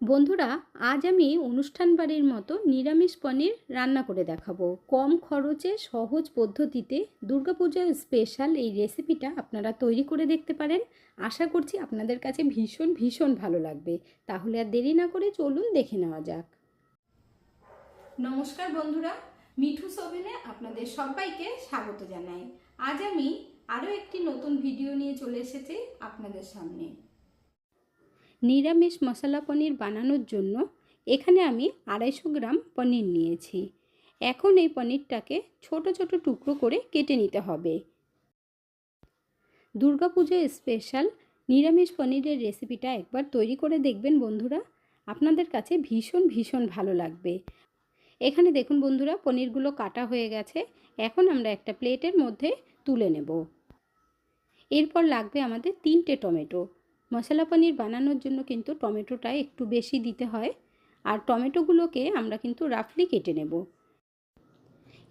বন্ধুরা, আজ আমি অনুষ্ঠান বাড়ির মতো নিরামিষ পনির রান্না করে দেখাবো। কম খরচে সহজ পদ্ধতিতে দুর্গাপূজার স্পেশাল এই রেসিপিটা আপনারা তৈরি করে দেখতে পারেন। আশা করছি আপনাদের কাছে ভীষণ ভীষণ ভালো লাগবে। তাহলে আর দেরি না করে চলুন দেখে নেওয়া যাক। নমস্কার বন্ধুরা, মিঠু সোভেনে আপনাদের সবাইকে স্বাগত জানাই। আজ আমি আরও একটি নতুন ভিডিও নিয়ে চলে এসেছি আপনাদের সামনে। নিরামিষ মশলা পনির বানানোর জন্য এখানে আমি আড়াইশো গ্রাম পনির নিয়েছি। এখন এই পনিরটাকে ছোট ছোট টুকরো করে কেটে নিতে হবে। দুর্গাপুজোর স্পেশাল নিরামিষ পনিরের রেসিপিটা একবার তৈরি করে দেখবেন বন্ধুরা। আপনাদের কাছে ভীষণ ভীষণ ভালো লাগবে। এখানে দেখুন বন্ধুরা, পনিরগুলো কাটা হয়ে গেছে। এখন আমরা একটা প্লেটের মধ্যে তুলে নেব। এরপর লাগবে আমাদের তিনটে টমেটো। মশলা পনির বানানোর জন্য কিন্তু টমেটোটা একটু বেশি দিতে হয়। আর টমেটোগুলোকে আমরা কিন্তু রাফলি কেটে নেব।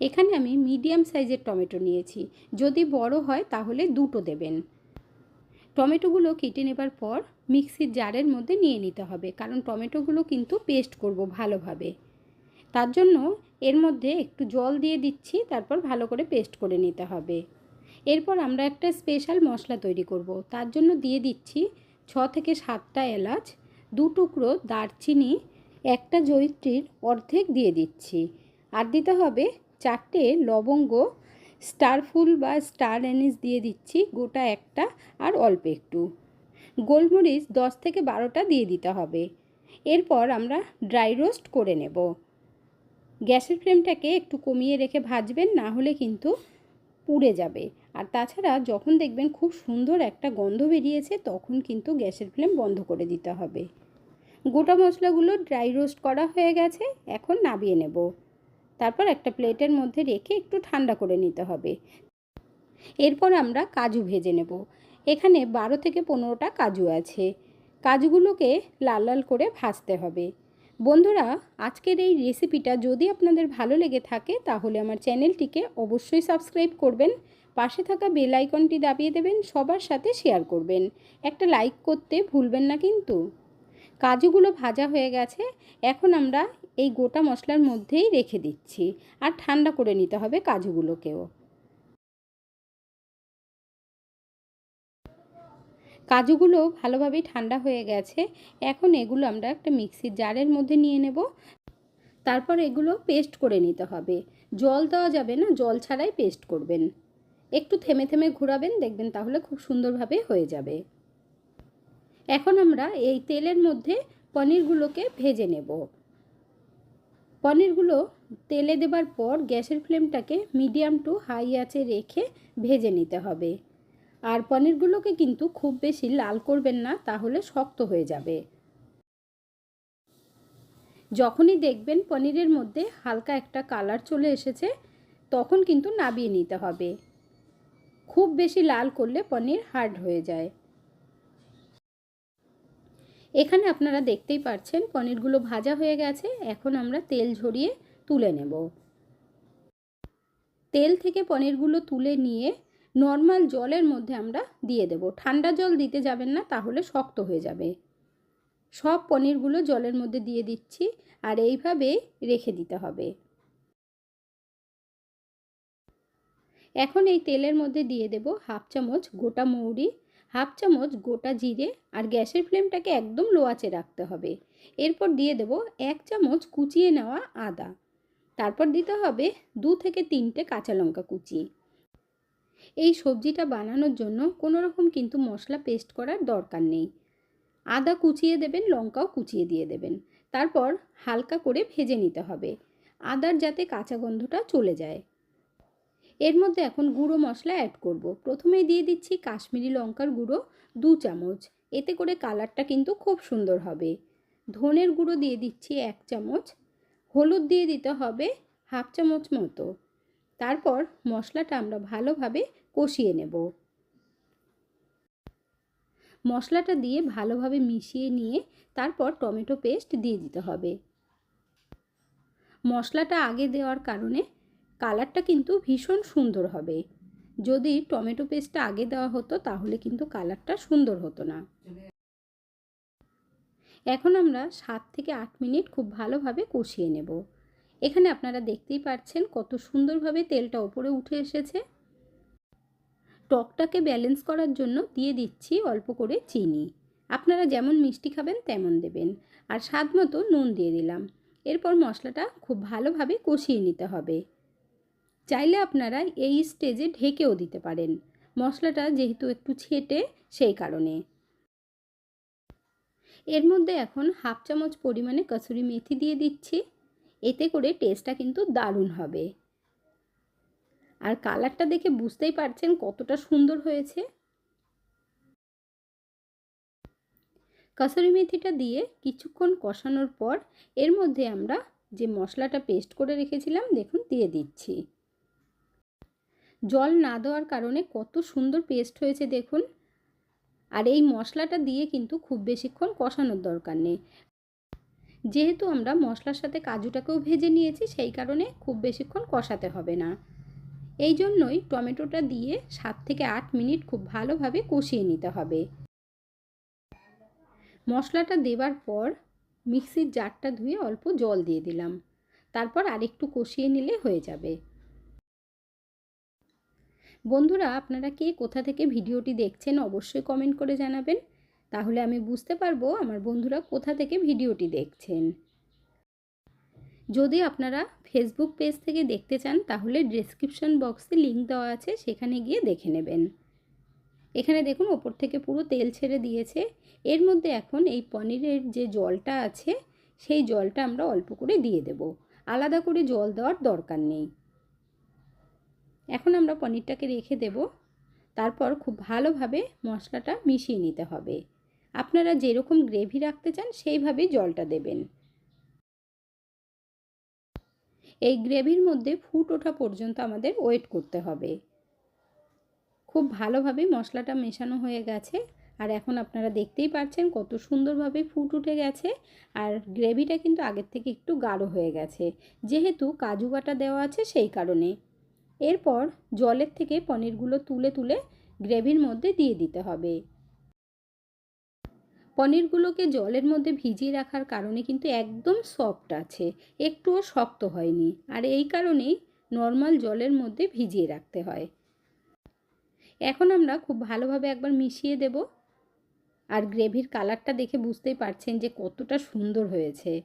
এখানে আমি মিডিয়াম সাইজের টমেটো নিয়েছি। যদি বড় হয় তাহলে দুটো দেবেন। টমেটোগুলো কেটে নেবার পর মিক্সির জারের মধ্যে নিয়ে নিতে হবে, কারণ টমেটোগুলো কিন্তু পেস্ট করব ভালোভাবে। তার জন্য এর মধ্যে একটু জল দিয়ে দিচ্ছি, তারপর ভালো করে পেস্ট করে নিতে হবে। এরপর আমরা একটা স্পেশাল মশলা তৈরি করব। তার জন্য দিয়ে দিচ্ছি ছ থেকে সাতটা এলাচ, দু টুকরো দারচিনি, একটা জৈত্রীর অর্ধেক দিয়ে দিচ্ছি। আর দিতে হবে চারটে লবঙ্গ স্টার ফুল বা স্টার অ্যানিস দিয়ে দিচ্ছি গোটা একটা আর অল্প একটু। গোলমরিচ দশ থেকে বারোটা দিয়ে দিতে হবে। এরপর আমরা ড্রাই রোস্ট করে নেব। গ্যাসের ফ্লেমটাকে একটু কমিয়ে রেখে ভাজবেন, না হলে কিন্তু পুড়ে যাবে। আর তাছাড়া যখন দেখবেন খুব সুন্দর একটা গন্ধ বেরিয়েছে, তখন কিন্তু গ্যাসের ফ্লেম বন্ধ করে দিতে হবে। গোটা মশলাগুলো ড্রাই রোস্ট করা হয়ে গেছে, এখন নাবিয়ে নেব। তারপর একটা প্লেটের মধ্যে রেখে একটু ঠান্ডা করে নিতে হবে। এরপর আমরা কাজু ভেজে নেব। এখানে বারো থেকে পনেরোটা কাজু আছে। কাজুগুলোকে লাল লাল করে ভাজতে হবে। বন্ধুরা, আজকের এই রেসিপিটা যদি আপনাদের ভালো লেগে থাকে, তাহলে আমার চ্যানেলটিকে অবশ্যই সাবস্ক্রাইব করবেন। পাশে থাকা বেল আইকনটি দাবিয়ে দেবেন, সবার সাথে শেয়ার করবেন। একটা লাইক করতে ভুলবেন না কিন্তু। কাজুগুলো ভাজা হয়ে গেছে, এখন আমরা এই গোটা মশলার মধ্যেই রেখে দিচ্ছি আর ঠান্ডা করে নিতে হবে কাজুগুলোকেও। কাজুগুলো ভালোভাবেই ঠান্ডা হয়ে গেছে, এখন এগুলো আমরা একটা মিক্সির জারের মধ্যে নিয়ে নেব। তারপর এগুলো পেস্ট করে নিতে হবে। জল দেওয়া যাবে না, জল ছাড়াই পেস্ট করবেন। একটু থেমে থেমে ঘোরাবেন, দেখবেন তাহলে খুব সুন্দরভাবে হয়ে যাবে। এখন আমরা এই তেলের মধ্যে পনিরগুলোকে ভেজে নেব। পনিরগুলো তেলে দেবার পর গ্যাসের ফ্লেমটাকে মিডিয়াম টু হাই আঁচে রেখে ভেজে নিতে হবে। আর পনিরগুলোকে কিন্তু খুব বেশি লাল করবেন না, তাহলে শক্ত হয়ে যাবে। যখনই দেখবেন পনিরের মধ্যে হালকা একটা কালার চলে এসেছে, তখন কিন্তু নাবিয়ে নিতে হবে। খুব বেশি লাল করলে পনির হার্ড হয়ে যায়। এখানে আপনারা দেখতেই পাচ্ছেন পনিরগুলো ভাজা হয়ে গেছে। এখন আমরা তেল ঝরিয়ে তুলে নেব। তেল থেকে পনিরগুলো তুলে নিয়ে নর্মাল জলের মধ্যে আমরা দিয়ে দেব। ঠান্ডা জল দিতে যাবেন না, তাহলে শক্ত হয়ে যাবে। সব পনিরগুলো জলের মধ্যে দিয়ে দিচ্ছি আর এইভাবেই রেখে দিতে হবে। এখন এই তেলের মধ্যে দিয়ে দেব হাফ চামচ গোটা মৌরি, হাফ চামচ গোটা জিরে আর গ্যাসের ফ্লেমটাকে একদম লো রাখতে হবে। এরপর দিয়ে দেব এক চামচ কুচিয়ে নেওয়া আদা। তারপর দিতে হবে দু থেকে তিনটে কাঁচা লঙ্কা কুচি। এই সবজিটা বানানোর জন্য কোনো রকম কিন্তু মশলা পেস্ট করার দরকার নেই। আদা কুচিয়ে দেবেন, লঙ্কাও কুচিয়ে দিয়ে দেবেন। তারপর হালকা করে ভেজে নিতে হবে। আদার যাতে কাঁচা গন্ধটা চলে যায়। এর মধ্যে এখন গুঁড়ো মশলা অ্যাড করব। প্রথমেই দিয়ে দিচ্ছি কাশ্মীরি লঙ্কার গুঁড়ো দু চামচ। এতে করে কালারটা কিন্তু খুব সুন্দর হবে। ধনের গুঁড়ো দিয়ে দিচ্ছি এক চামচ। হলুদ দিয়ে দিতে হবে হাফ চামচ মতো। তারপর মশলাটা আমরা ভালোভাবে কষিয়ে নেব। মশলাটা দিয়ে ভালোভাবে মিশিয়ে নিয়ে তারপর টমেটো পেস্ট দিয়ে দিতে হবে। মশলাটা আগে দেওয়ার কারণে কালারটা কিন্তু ভীষণ সুন্দর হবে। যদি টমেটো পেস্টটা আগে দেওয়া হতো, তাহলে কিন্তু কালারটা সুন্দর হতো না। এখন আমরা সাত থেকে আট মিনিট খুব ভালোভাবে কষিয়ে নেব। এখানে আপনারা দেখতেই পাচ্ছেন কত সুন্দরভাবে তেলটা ওপরে উঠে এসেছে। টকটাকে ব্যালেন্স করার জন্য দিয়ে দিচ্ছি অল্প করে চিনি। আপনারা যেমন মিষ্টি খাবেন, তেমন দেবেন। আর স্বাদ মতো নুন দিয়ে দিলাম। এরপর মশলাটা খুব ভালোভাবে কষিয়ে নিতে হবে। চাইলে আপনারা এই স্টেজে ঢেকেও দিতে পারেন। মশলাটা যেহেতু একটু ছেটে, সেই কারণে। এর মধ্যে এখন হাফ চামচ পরিমাণে কসুরি মেথি দিয়ে দিচ্ছি। এতে করে টেস্টটা কিন্তু দারুণ হবে। আর কালারটা দেখে বুঝতেই পারছেন কতটা সুন্দর হয়েছে। কসুরি মেথিটা দিয়ে কিছুক্ষণ কষানোর পর এর মধ্যে আমরা যে মশলাটা পেস্ট করে রেখেছিলাম, দেখুন, দিয়ে দিচ্ছি। জল না দেওয়ার কারণে কত সুন্দর পেস্ট হয়েছে দেখুন। আর এই মশলাটা দিয়ে কিন্তু খুব বেশিক্ষণ কষানোর দরকার নেই। যেহেতু আমরা মশলার সাথে কাজুটাকেও ভেজে নিয়েছি, সেই কারণে খুব বেশিক্ষণ কষাতে হবে না। এই জন্যই টমেটোটা দিয়ে সাত থেকে আট মিনিট খুব ভালোভাবে কষিয়ে নিতে হবে। মশলাটা দেবার পর মিক্সির জারটা ধুয়ে অল্প জল দিয়ে দিলাম। তারপর আরেকটু কষিয়ে নিলে হয়ে যাবে। বন্ধুরা, আপনারা কে কোথা থেকে ভিডিওটি দেখছেন অবশ্যই কমেন্ট করে জানাবেন। তাহলে আমি বুঝতে পারব আমার বন্ধুরা কোথা থেকে ভিডিওটি দেখছেন। যদি আপনারা ফেসবুক পেজ থেকে দেখতে চান, তাহলে ডিসক্রিপশন বক্সে লিঙ্ক দেওয়া আছে, সেখানে গিয়ে দেখে নেবেন। এখানে দেখুন, ওপর থেকে পুরো তেল ছেড়ে দিয়েছে। এর মধ্যে এখন এই পনিরের যে জলটা আছে, সেই জলটা আমরা অল্প করে দিয়ে দেব। আলাদা করে জল দেওয়ার দরকার নেই। এখন আমরা পনিরটাকে রেখে দেব। তারপর খুব ভালোভাবে মশলাটা মিশিয়ে নিতে হবে। আপনারা যেরকম গ্রেভি রাখতে চান সেইভাবেই জলটা দেবেন। এই গ্রেভির মধ্যে ফুট ওঠা পর্যন্ত আমাদের ওয়েট করতে হবে। খুব ভালোভাবে মশলাটা মেশানো হয়ে গেছে। আর এখন আপনারা দেখতেই পাচ্ছেন কত সুন্দরভাবে ফুট উঠে গেছে। আর গ্রেভিটা কিন্তু আগের থেকে একটু গাঢ় হয়ে গেছে। যেহেতু কাজু বাটা দেওয়া আছে সেই কারণে। এরপর জলের থেকে পনিরগুলো তুলে তুলে গ্রেভির মধ্যে দিয়ে দিতে হবে। পনিরগুলোকে জলের মধ্যে ভিজিয়ে রাখার কারণে কিন্তু একদম সফট আছে, একটুও শক্ত হয়নি। আর এই কারণেই নর্মাল জলের মধ্যে ভিজিয়ে রাখতে হয়। এখন আমরা খুব ভালোভাবে একবার মিশিয়ে দেব। আর গ্রেভির কালারটা দেখে বুঝতেই পারছেন যে কতটা সুন্দর হয়েছে।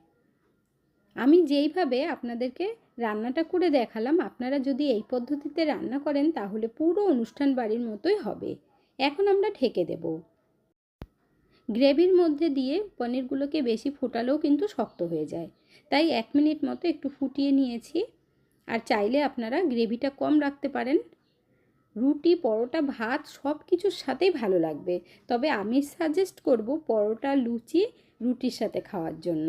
আমি যেইভাবে আপনাদেরকে রান্নাটা করে দেখালাম, আপনারা যদি এই পদ্ধতিতে রান্না করেন, তাহলে পুরো অনুষ্ঠান বাড়ির মতোই হবে। এখন আমরা ঢেকে দেব। গ্রেভির মধ্যে দিয়ে পনিরগুলোকে বেশি ফোটালেও কিন্তু শক্ত হয়ে যায়। তাই এক মিনিট মতো একটু ফুটিয়ে নিয়েছি। আর চাইলে আপনারা গ্রেভিটা কম রাখতে পারেন। রুটি, পরোটা, ভাত সব কিছুর সাথেই ভালো লাগবে। তবে আমি সাজেস্ট করব পরোটা, লুচি, রুটির সাথে খাওয়ার জন্য।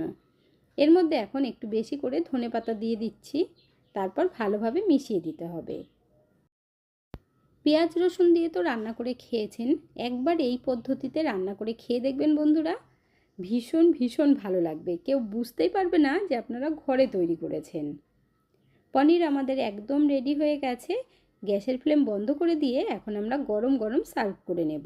এর মধ্যে এখন একটু বেশি করে ধনে পাতা দিয়ে দিচ্ছি। তারপর ভালোভাবে মিশিয়ে দিতে হবে। পেঁয়াজ রসুন দিয়ে তো রান্না করে খেয়েছেন। একবার এই পদ্ধতিতে রান্না করে খেয়ে দেখবেন বন্ধুরা। ভীষণ ভীষণ ভালো লাগবে। কেউ বুঝতেই পারবে না যে আপনারা ঘরে তৈরি করেছেন। পনির আমাদের একদম রেডি হয়ে গেছে। গ্যাসের ফ্লেম বন্ধ করে দিয়ে এখন আমরা গরম গরম সার্ভ করে নেব।